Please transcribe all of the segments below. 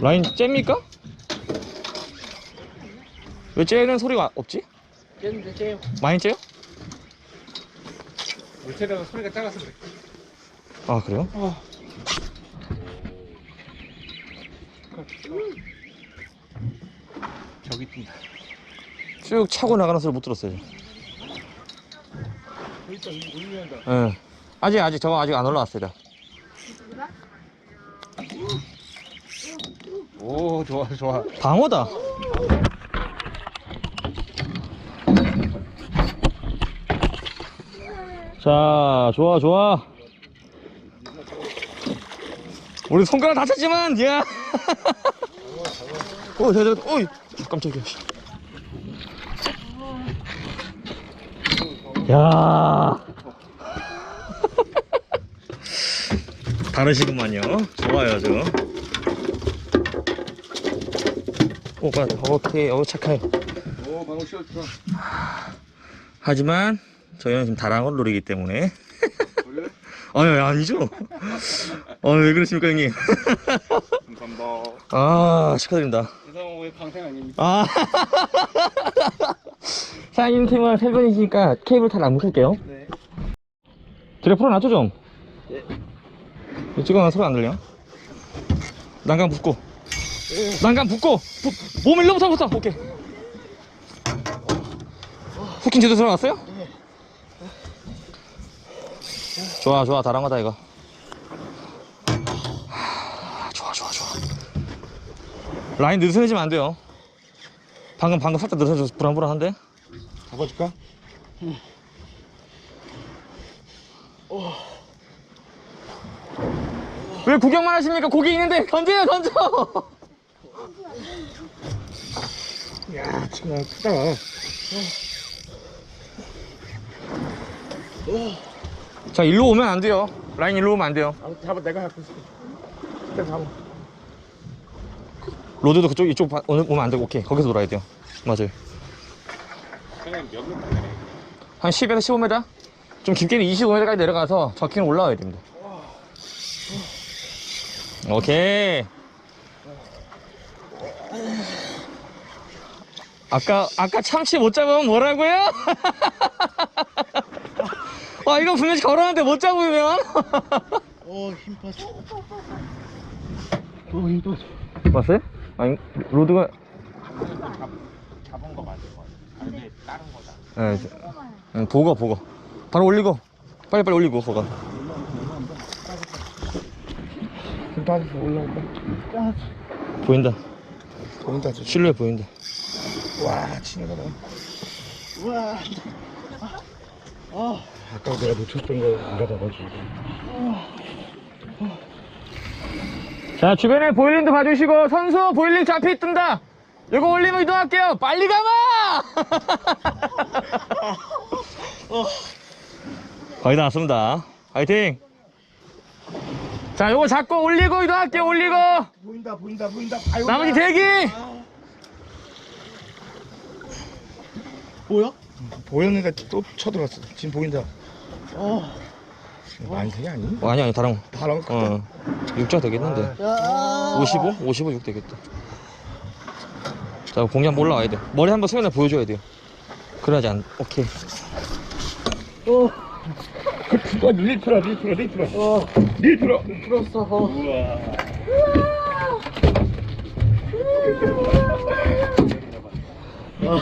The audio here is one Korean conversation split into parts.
라인 잽니까? 왜 째는 소리가 없지? 쟤는데 쟤 많이 째요? 물체라가 소리가 작아서 그래. 아 그래요? 저기 뛴다. 쭉 차고 나가는 소리 못 들었어요. 일단 울면다. 예. 아직 아직 저거 아직 안 올라왔어요. 오 좋아 좋아. 방어다. 자, 좋아, 좋아. 우리 손가락 다쳤지만, 야. 오, 저, 저, 어이, 깜짝이야. 씨. 야. 다르시구만요. 좋아요, 저. 오빠, 오케이, 어, 착해. 오 방금 쉬었어. 하지만 저희는 지금 다랑을 노리기 때문에 원래 아니 아니죠 아 왜 그러십니까 형님 감사합니다. 아 축하드립니다 이상호의 방생 아닙니까? 아 사장님 팀은 세 분이시니까 케이블 타를 안 묶을게요 네. 드랙 풀어놨죠 좀 예. 찍어놔 소리 안 들려? 난간 붙고. 난간 붙고! 부, 몸 일로부터 붙어! 오케이. 후킹 제대로 들어갔어요? 좋아 좋아. 다랑하다 이거. 하, 좋아 좋아 좋아. 라인 느슨해지면 안 돼요. 방금 방금 살짝 느슨해져서 불안불안한데? 잡아줄까? 왜 구경만 하십니까? 고기 있는데 던져요 던져! 야 정말 크다. 자 일로 오면 안 돼요. 라인 일로 오면 안 돼요. 아, 잡아 내가 잡고 있을게. 일단 잡아. 로드도 그쪽 이쪽 바- 오면 안 되고 오케이. 거기서 놀아야 돼요. 맞아요. 그냥 몇. 한 10에서 15m 좀 깊게는 25m까지 내려가서 저키는 올라와야 됩니다 오케이 아까 아까 참치 못 잡으면 뭐라고요? 와 이거 분명히 걸었는데 못 잡으면 오힘 빠져. 오힘 빠져. 봤어요? 아니 로드가 잡은 거 맞을 거 같아. 아, 근데 다른 거다. 예, 저- 응, 보고 보고 바로 올리고 빨리 빨리 올리고 보고 힘 빠져서 올라온다. 보인다 보인다 저. 실루엣 보인다 와 친하다. 와. 아. 아까 내가 놓쳤던 거 알아봐가지고. 자 주변에 보일링도 봐주시고 선수 보일링 저 앞에 뜬다 이거 올리면 이동할게요 빨리 가봐 거의 다 왔습니다 화이팅 자 요거 잡고 올리고 이동할게요 올리고 보인다 보인다 보인다. 아유, 나머지 대기 보여? 보였는데 또 쳐들어왔어. 지금 보인다. 어. 많이 아니? 어, 아니 아니 다른 다른 거. 어 6자 되겠는데 55? 55, 6 되겠다 자 공이 한번 올라와야 돼 머리 한번 수면에 보여줘야 돼요 그래야지 안 오케이 어. 어, 리트라, 리트라, 리트라. 어. 리트라. 리트라어 우와.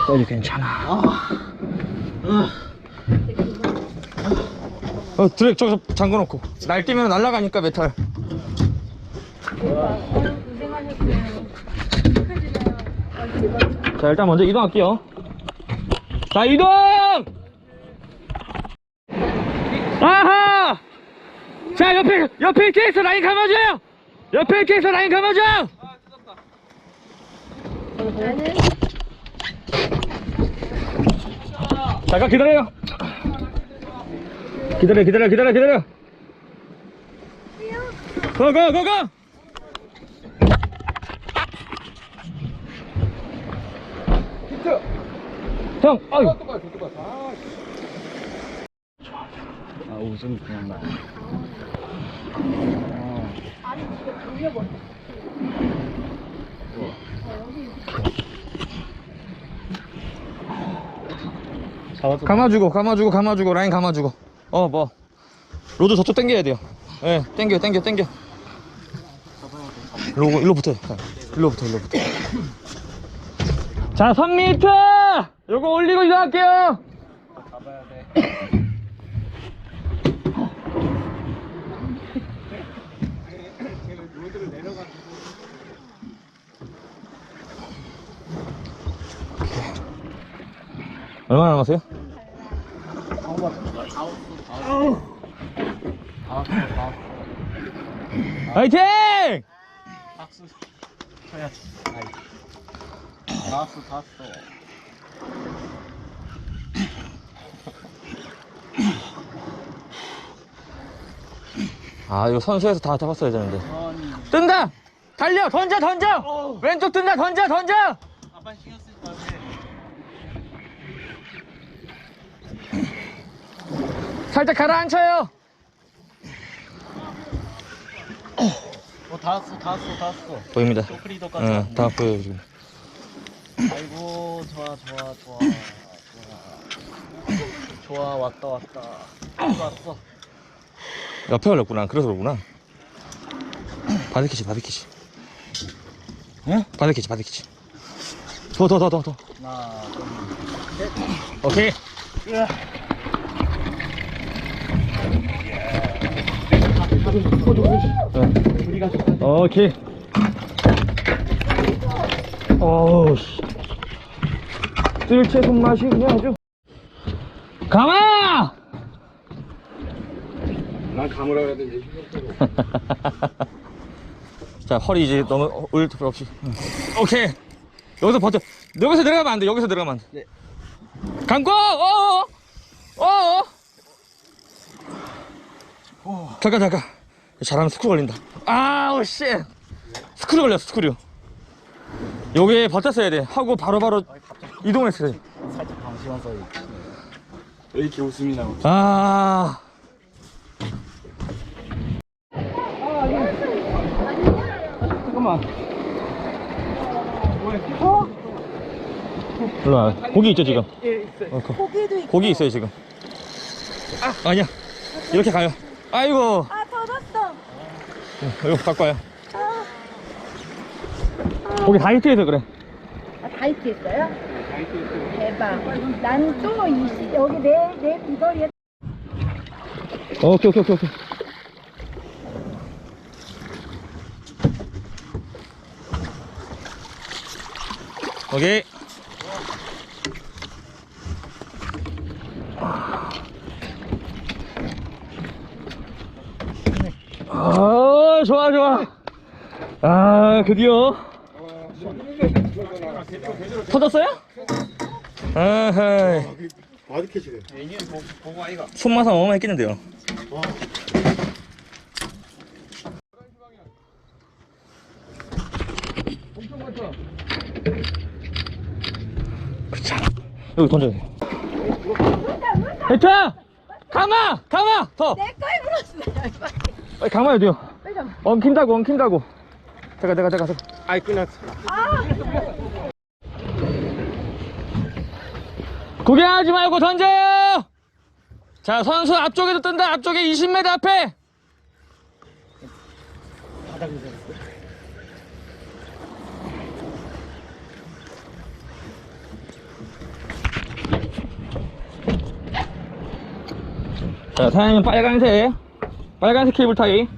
어디 괜찮아 어 드랙 저기서 잠궈놓고 날 뛰면 날아가니까 메탈 자 일단 먼저 이동할게요 자 이동 아하 자 옆에 케이스 라인 감아줘요! 옆에 케이스 라인 감아줘요 잠깐 기다려요. 기다려 기다려 기다려 기다려. 고고고고! 형 아유. 아, 웃음 그냥 나. 잡았어. 감아주고 감아주고 감아주고 라인 감아주고. 어 뭐. 로드 저쪽 당겨야 돼요. 예 당겨 당겨 당겨. 일로 오고, 일로 붙어 일로 붙어 일로 붙어. 자 3m 요거 올리고 이동할게요. 잡아야 돼. 얼마나 남았어요? 화이팅! 박수 쳐야지. 다 왔어. 아 이거 선수에서 다 잡았어야 되는데 뜬다! 달려! 던져 던져! 왼쪽 뜬다 던져 던져! 아빠 신경 쓰지 마세요. 살짝 가라앉혀요 어, 다 왔어, 다 왔어, 다 왔어. 보입니다 쇼프리더까지 응, 왔네. 다 보여요 지금 아이고, 좋아, 좋아, 좋아. 좋아. 좋아, 왔다, 왔다. 왔어. 옆에 걸렸구나 그래서 그러구나 바디키치 바디키치 응? 바디키치 바디키치 더 더 더 더 더 하나, 둘, 오케이 으아. 네. 우리가 오케이. 어우 씨. 뜰채 손맛이 그냥 아주. 가마! 난 감으라 해야 되지. 자 허리 이제 너무 올 필요 없이. 응. 오케이. 여기서 버텨. 여기서 내려가면 안돼. 여기서 내려가면 안돼. 네. 감고! 어어 어어. 잠깐 잠깐 잘하면 스크류 걸린다. 아우 씨. 스크류 걸렸어 스크류. 여기에 버텼어야 돼. 하고 바로바로 이동했어야 살짝 방심한 사이. 왜 이렇게 웃음이 나고? 돼아. 잠깐만. 일로 와. 고기 있죠 지금? 예, 있어요. 어, 거- 고기도 있고. 고기 있어요 지금. 아. 아니야. 이렇게 가요. 아이고. 아. 이거 갖고 와요. 아, 고기 다이어트해서 그래. 아 다이트 했어요? 대박. 난 또 여기 내내 비거리에 오케이 오케이 오케이 오케이. 오케이 아 좋아 좋아. 아 드디어. 터졌어요? 아하. 손맛은 어마어마했겠는데요. 그쵸 여기 던져야 돼. 대타 가마 가마 더! 내 거에 물었어요. 빨리 감아야 돼요 좀. 엉킨다고 엉킨다고 잠깐 잠깐 잠깐 잠깐 아이, 끝났어. 아, 구경하지 말고 던져요 자 선수 앞쪽에도 뜬다 앞쪽에 20m 앞에. 자 사장님 빨간색 빨간색 케이블 타기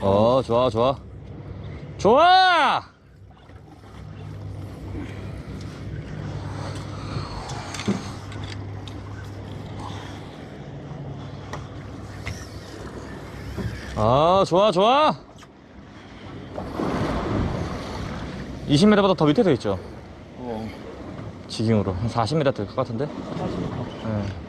어 좋아 좋아. 좋아! 아 좋아 좋아. 20m보다 더 밑에 서 있죠. 어. 지깅으로 한 40m 될 것 같은데 예.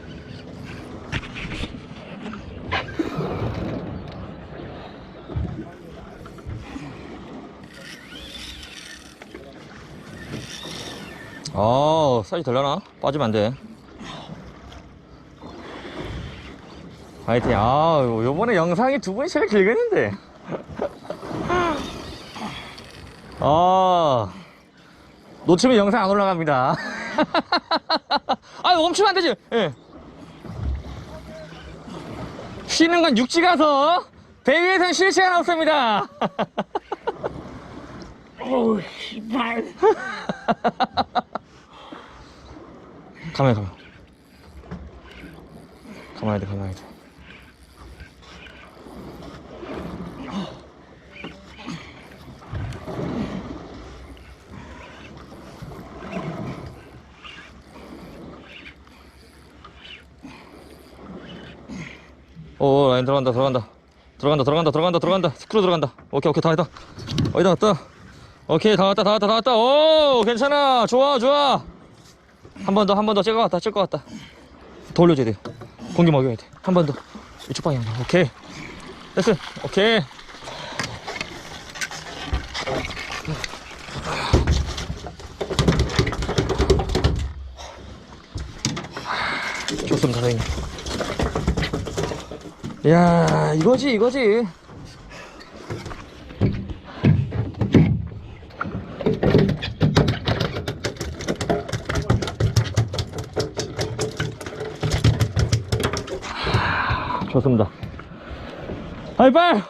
아, 사이즈 되려나? 빠지면 안 돼. 화이팅. 아, 요번에 영상이 두 분이 제일 길겠는데. 아, 놓치면 영상 안 올라갑니다. 아, 멈추면 안 되지. 예. 쉬는 건 육지 가서 배 위에선 쉴 시간 없습니다. 어우 씨발 가만히 가만. 가만히 돼, 가만히 돼. 오, 라인 들어간다, 들어간다. 들어간다, 들어간다, 들어간다, 들어간다. 스크루 들어간다. 오케이, 오케이, 다 왔다. 어디다 왔다. 오케이, 다 왔다, 다 왔다, 다 왔다. 오, 괜찮아. 좋아, 좋아. 한 번 더, 한 번더 찍어 왔다, 찍어 왔다. 더 올려줘야 돼요. 공기 먹여야 돼. 한 번 더. 이쪽 방향. 오케이. 됐어. 오케이. 좋습니다, 선생님. 야 이거지, 이거지. 좋습니다. 하이파이!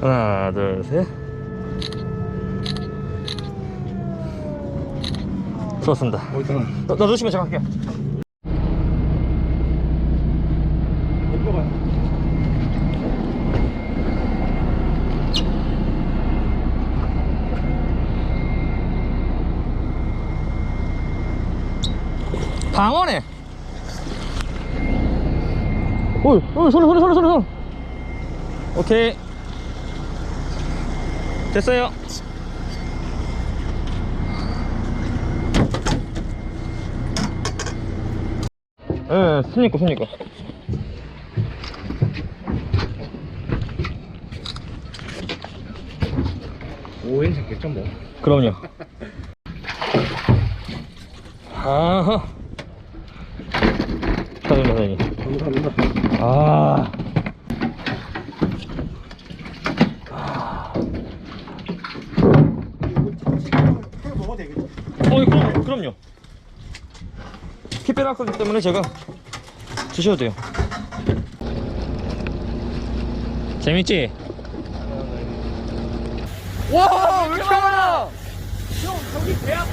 하나, 둘, 셋. 좋습니다. 너, 너 넣으시면 제가 할게요. 이거가 방어네. 어이, 어이, 소리, 소리, 소리, 소리, 소리. 오케이. 됐어요. 예, 스님 거. 오행 잡겠죠 뭐 그럼요. 아하. 축하드립니다, 선생님. 감사합니다 아. 해 먹어도 되겠지 어, 그럼, 그럼요. 피 빼라 거기 때문에 제가 드셔도 돼요. 재밌지? 와, 왜 이렇게 많아? 형 저기 있어요